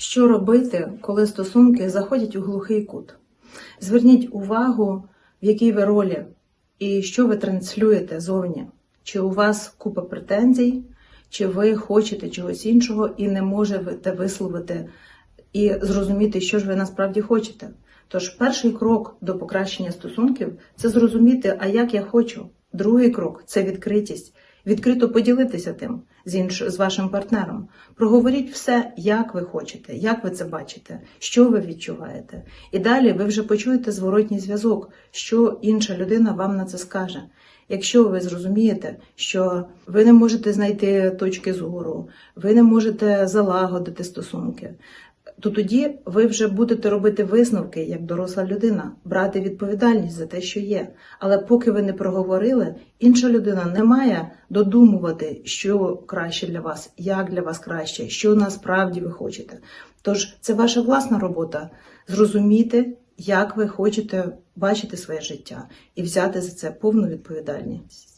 Що робити, коли стосунки заходять у глухий кут? Зверніть увагу, в якій ви ролі і що ви транслюєте зовні. Чи у вас купа претензій, чи ви хочете чогось іншого і не можете висловити і зрозуміти, що ж ви насправді хочете. Тож перший крок до покращення стосунків це зрозуміти, а як я хочу. Другий крок це відкритість. Відкрито поділитися тим з інш... з вашим партнером. Проговоріть все, як ви хочете, як ви це бачите, що ви відчуваєте. І далі ви вже почуєте зворотній зв'язок, що інша людина вам на це скаже. Якщо ви зрозумієте, що ви не можете знайти точки зору, ви не можете залагодити стосунки, то тоді ви вже будете робити висновки як доросла людина, брати відповідальність за те, що є. Але поки ви не проговорили, інша людина не має додумувати, що краще для вас, як для вас краще, що насправді ви хочете. Тож це ваша власна робота зрозуміти, як ви хочете бачити своє життя, і взяти за це повну відповідальність.